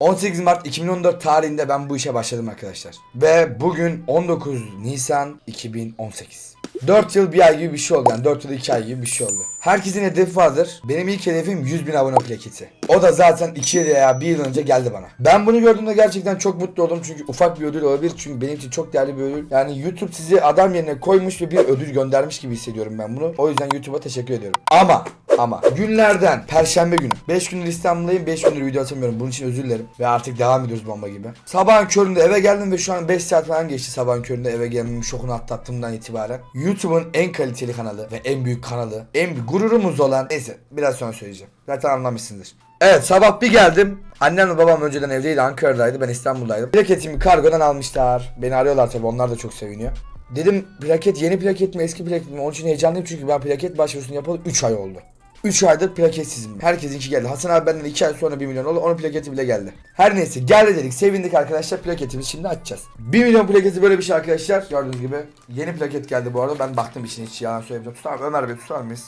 18 Mart 2014 tarihinde ben bu işe başladım arkadaşlar. Ve bugün 19 Nisan 2018. 4 yıl bir ay gibi bir şey oldu yani 4 yıl 2 ay gibi bir şey oldu. Herkesin hedefi vardır. Benim ilk hedefim 100 bin abone plaketi. O da zaten 2 veya 1 yıl önce geldi bana. Ben bunu gördüğümde gerçekten çok mutlu oldum çünkü ufak bir ödül olabilir. Çünkü benim için çok değerli bir ödül. Yani YouTube sizi adam yerine koymuş ve bir ödül göndermiş gibi hissediyorum ben bunu. O yüzden YouTube'a teşekkür ediyorum. Ama ama günlerden perşembe günü 5 gündür İstanbul'dayım 5 gündür video atamıyorum bunun için özür dilerim ve artık devam ediyoruz bomba gibi. Sabahın köründe eve geldim ve şu an 5 saat falan geçti sabahın köründe eve gelmemin şokunu atlattığımdan itibaren. YouTube'un en kaliteli kanalı ve en büyük kanalı en büyük gururumuz olan neyse biraz sonra söyleyeceğim. Zaten anlamışsındır. Evet sabah bir geldim. Annemle babam önceden evdeydi Ankara'daydı ben İstanbul'daydım. Plaketimi kargodan almışlar. Beni arıyorlar tabii onlar da çok seviniyor. Dedim plaket yeni plaket mi eski plaket mi onun için heyecanlıyım çünkü ben plaket başvurusunu yapalı 3 ay oldu. 3 aydır plaketsizim. Herkesinki geldi. Hasan abi benden 2 ay sonra 1 milyon oldu. Onun plaketi bile geldi. Her neyse geldi dedik. Sevindik arkadaşlar. Plaketimiz şimdi açacağız. 1 milyon plaketi böyle bir şey arkadaşlar. Gördüğünüz gibi. Yeni plaket geldi bu arada. Ben baktım işin hiç yalan söylemeyeceğim. Tutar mı? Ömer Bey tutar mıyız?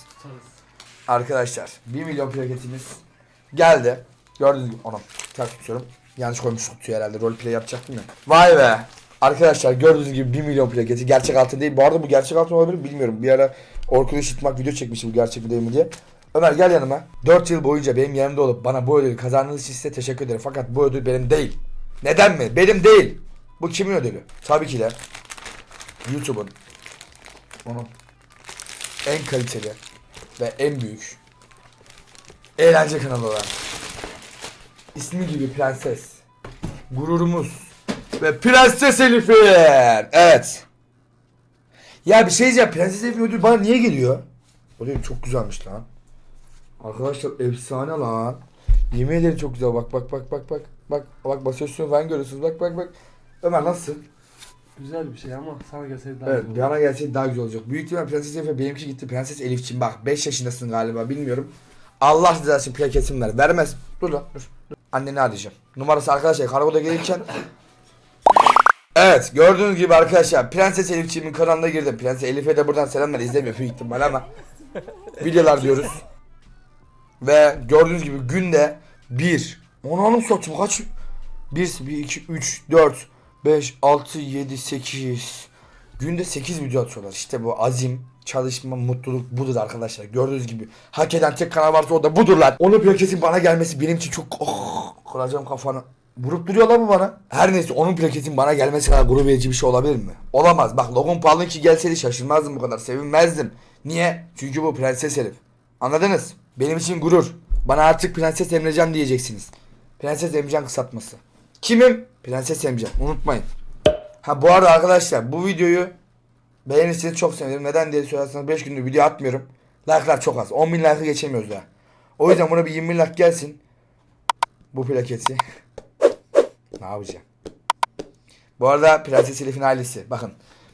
Arkadaşlar 1 milyon plaketimiz geldi. Gördüğünüz gibi. Anam. Ters tutuyorum. Yanlış koymuş kutuyu herhalde. Roleplay yapacaktım ya. Vay be. Arkadaşlar gördüğünüz gibi 1 milyon plaketi. Gerçek altın değil. Bu arada bu gerçek altın olabilir mi bilmiyorum. Bir ara Orkun Işıtmak video çekmişti bu gerçek mi değil mi diye. Ömer gel yanıma. 4 yıl boyunca benim yanımda olup bana bu ödülü kazandığınız için size teşekkür ederim. Fakat bu ödül benim değil. Neden mi? Benim değil. Bu kimin ödülü? Tabii ki de YouTube'un onun en kaliteli ve en büyük eğlence kanalı olan ismi gibi prenses gururumuz ve Prenses Elif'in evet ya bir şey diyeceğim Prenses Elif'in ödülü bana niye geliyor? O çok güzelmiş lan. Arkadaşlar efsane lan. Yemin ederim çok güzel. Bak bak bak bak bak. Bak bak basıyorsun falan görüyorsunuz. Bak bak bak. Ömer nasıl? Güzel bir şey ama sana gelseydi daha Evet iyi bir olurdu. ana gelseydi daha güzel olacak. Büyük ihtimal Prenses Elif'e benimki gitti. Prenses Elif'ciğim bak 5 yaşındasın galiba bilmiyorum. Allah rızası için plaketim ver. Vermez. Dur lan dur. dur. Anneni arayacağım. Numarası arkadaşlar kargoda gelirken. Evet gördüğünüz gibi arkadaşlar Prenses Elif'ciğimin kanalına girdim. Prenses Elif'e de buradan selamlar izlemiyor büyük ihtimal ama. Videolar diyoruz. Ve gördüğünüz gibi günde 1 Onu satayım kaç 1 1 2 3 4 5 6 7 8 Günde 8 video atıyorlar. İşte bu azim, çalışma, mutluluk budur arkadaşlar. Gördüğünüz gibi hak eden tek kanal varsa o da budur lan. Onun plaketin bana gelmesi benim için çok oh, kıracağım kafanı. Vurup duruyorlar mı bana? Her neyse onun plaketin bana gelmesi kadar gurur verici bir şey olabilir mi? Olamaz. Bak Logan Paul'un ki gelseydi şaşırmazdım bu kadar. Sevinmezdim. Niye? Çünkü bu prenses herif. Anladınız? Benim için gurur. Bana artık Prenses Emrecan diyeceksiniz. Prenses Emrecan kısaltması. Kimim? Prenses Emrecan. Unutmayın. Ha bu arada arkadaşlar bu videoyu beğenirseniz çok sevinirim. Neden diye sorarsanız 5 gündür video atmıyorum. Like'lar çok az. 10 bin like'ı geçemiyoruz daha. O yüzden buna bir 20 bin like gelsin. Bu plaketi. ne yapacağım? Bu arada Prenses Elif'in ailesi. Bakın.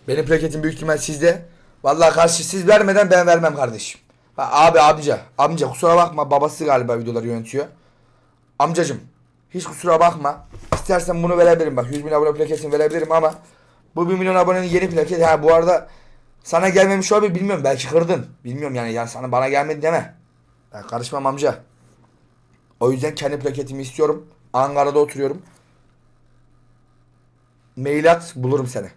Benim plaketim büyük ihtimal sizde. Vallahi karşı siz vermeden ben vermem kardeşim. Abi amca. Amca kusura bakma. Babası galiba videoları yönetiyor. Amcacım. Hiç kusura bakma. İstersen bunu verebilirim. Bak 100 bin abone plaketini verebilirim ama bu 1 milyon abonenin yeni plaketi. Ha bu arada sana gelmemiş olabilir bilmiyorum. Belki kırdın. Bilmiyorum yani. Yani sana bana gelmedi deme. Ben karışmam amca. O yüzden kendi plaketimi istiyorum. Ankara'da oturuyorum. Mail at bulurum seni.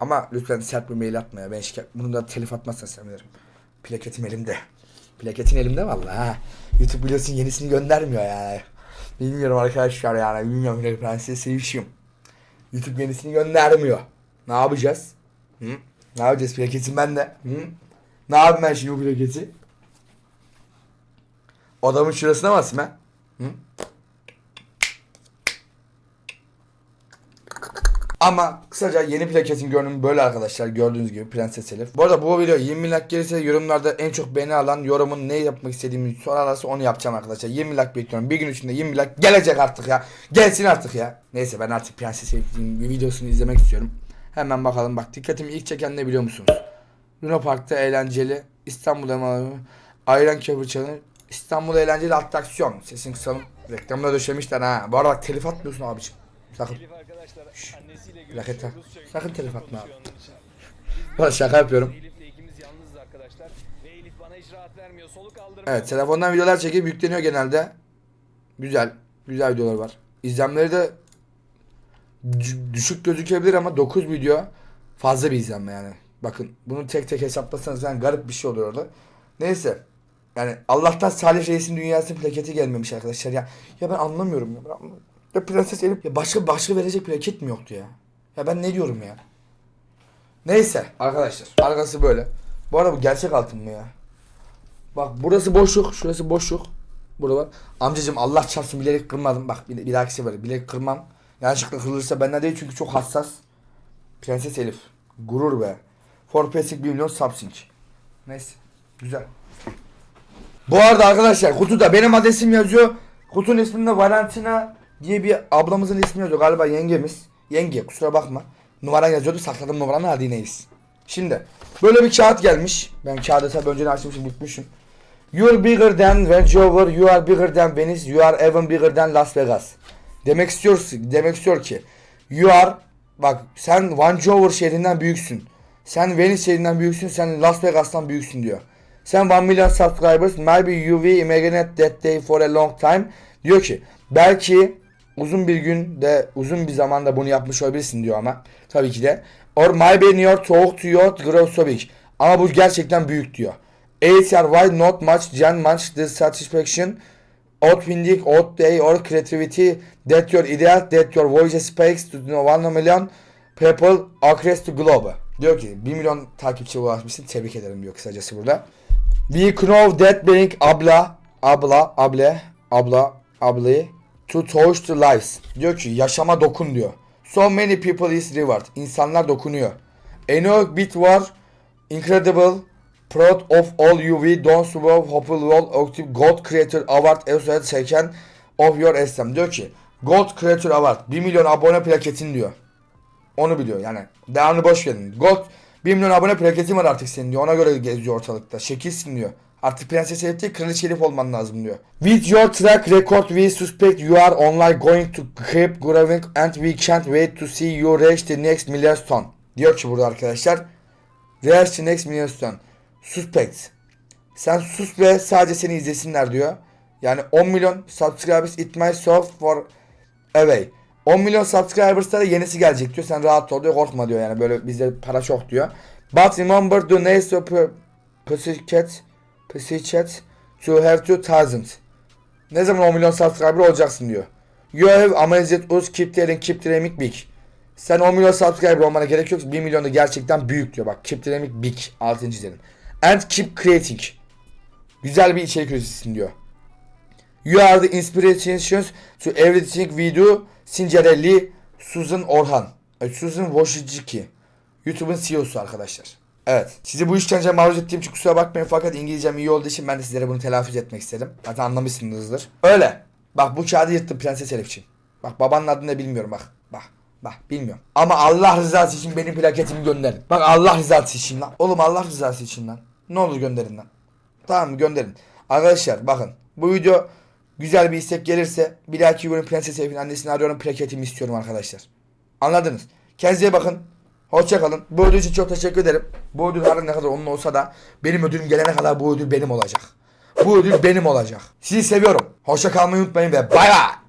Ama lütfen sert bir mail atma ya. Ben şikayet... Bunu da telif atmazsan sevinirim. Plaketim elimde. Plaketin elimde vallahi. YouTube biliyorsun yenisini göndermiyor yani. Bilmiyorum arkadaşlar yani. Bilmiyorum ne prenses sevişiyorum. YouTube yenisini göndermiyor. Ne yapacağız? Hı? Ne yapacağız plaketim bende? Hı? Ne yapayım ben şimdi bu plaketi? Odamın şurasına mı asayım ha? Hı? Ama kısaca yeni plaketin görünümü böyle arkadaşlar gördüğünüz gibi Prenses Elif. Bu arada bu video 20 bin like gelirse yorumlarda en çok beğeni alan yorumun ne yapmak istediğimi sorarlarsa onu yapacağım arkadaşlar. 20 bin like bekliyorum. Bir gün içinde 20 bin like gelecek artık ya. Gelsin artık ya. Neyse ben artık Prenses Elif'in videosunu izlemek istiyorum. Hemen bakalım bak dikkatimi ilk çeken ne biliyor musunuz? Luna Park'ta eğlenceli İstanbul'da mı? Ayran köprü çalınır. İstanbul eğlenceli atraksiyon. Sesini kısalım. Reklamda döşemişler ha. Bu arada telif atmıyorsun abiciğim. Sakın. Arkadaşlar annesiyle görüşüyoruz. Çok Sakın telif atma abi. Ulan şaka yapıyorum. Elif'le ikimiz yalnızız arkadaşlar. Ve Elif bana hiç rahat vermiyor. Soluk aldırmıyor. Evet telefondan videolar çekip yükleniyor genelde. Güzel. Güzel videolar var. izlenmeleri de dü- düşük gözükebilir ama 9 video fazla bir izlenme yani. Bakın bunu tek tek hesaplasanız yani garip bir şey oluyor orada. Neyse. Yani Allah'tan Salih Reis'in dünyası plaketi gelmemiş arkadaşlar ya. Ya ben anlamıyorum ya. Ben anlamıyorum. Ya Prenses Elif ya başka başka verecek plaket mi yoktu ya? Ya ben ne diyorum ya? Neyse arkadaşlar. Arkası böyle. Bu arada bu gerçek altın mı ya? Bak burası boşluk. Şurası boşluk. Burada var. Amcacım Allah çarpsın bilerek kırmadım. Bak bir, bir dahaki sefer bilerek kırmam. Yanlışlıkla kırılırsa benden değil çünkü çok hassas. Prenses Elif. Gurur be. For Basic 1 milyon subsync. Neyse. Güzel. Bu arada arkadaşlar kutuda benim adresim yazıyor. Kutunun isminde Valentina diye bir ablamızın ismi yazıyor. Galiba yengemiz. Yenge kusura bakma. Numaran yazıyordu sakladım numaranı hadi neyiz. Şimdi böyle bir kağıt gelmiş. Ben kağıdı tabi önceden açmışım unutmuşum. You are bigger than Vancouver, you are bigger than Venice, you are even bigger than Las Vegas. Demek istiyorsun, demek istiyor ki you are bak sen Vancouver şehrinden büyüksün. Sen Venice şehrinden büyüksün, sen Las Vegas'tan büyüksün diyor. Sen 1 million subscribers, maybe you will imagine that day for a long time. Diyor ki belki uzun bir gün de uzun bir zamanda bunu yapmış olabilirsin diyor ama tabii ki de. Or maybe your talk to your grow so big. Ama bu gerçekten büyük diyor. Are why not much gen much the satisfaction outwinding out day or creativity that your ideal that your voice speaks to one million people across the globe. Diyor ki 1 milyon takipçiye ulaşmışsın tebrik ederim diyor kısacası burada. We know that being abla abla able abla ablayı to touch the lives. Diyor ki yaşama dokun diyor. So many people is reward. İnsanlar dokunuyor. Enoch bit var incredible proud of all you we don't swap hopeful world active God Creator Award episode second of your SM. Diyor ki God Creator Award 1 milyon abone plaketin diyor. Onu biliyor yani. Devamını boş verin. God 1 milyon abone plaketin var artık senin diyor. Ona göre geziyor ortalıkta. Şekilsin diyor. Artık Prenses Elif değil Kraliçe Elif olman lazım diyor. With your track record we suspect you are online going to keep growing and we can't wait to see you reach the next milestone. Diyor ki burada arkadaşlar. Reach the next milestone. Suspect. Sen sus ve sadece seni izlesinler diyor. Yani 10 milyon subscribers it solve for away. 10 milyon subscribers'ta da yenisi gelecek diyor. Sen rahat ol diyor. Korkma diyor yani. Böyle bizde para çok diyor. But remember the next pussycat pussycat to have 2000. Ne zaman 10 milyon subscriber olacaksın diyor. You have amazed us keep telling keep dreaming big. Sen 10 milyon subscriber olmana gerek yok. 1 milyon da gerçekten büyük diyor. Bak keep dreaming big. 6. dedim. And keep creating. Güzel bir içerik üreticisin diyor. You are the inspirations to everything we do. Sincerelli Susan Orhan. E, Susan Wojcicki. YouTube'un CEO'su arkadaşlar. Evet. Sizi bu işkence maruz ettiğim için kusura bakmayın fakat İngilizcem iyi olduğu için ben de sizlere bunu telaffuz etmek istedim. Zaten anlamışsınızdır. Öyle. Bak bu kağıdı yırttım Prenses Elif'ciğim. Bak babanın adını da bilmiyorum bak. Bak. Bak bilmiyorum. Ama Allah rızası için benim plaketimi gönderin. Bak Allah rızası için lan. Oğlum Allah rızası için lan. Ne olur gönderin lan. Tamam mı gönderin. Arkadaşlar bakın bu video güzel bir istek gelirse bir dahaki günün Prenses Elif'in annesini arıyorum plaketimi istiyorum arkadaşlar. Anladınız. Kendinize bakın. Hoşça kalın. Bu ödül için çok teşekkür ederim. Bu ödül her ne kadar onun olsa da benim ödülüm gelene kadar bu ödül benim olacak. Bu ödül benim olacak. Sizi seviyorum. Hoşça kalmayı unutmayın ve bay bay.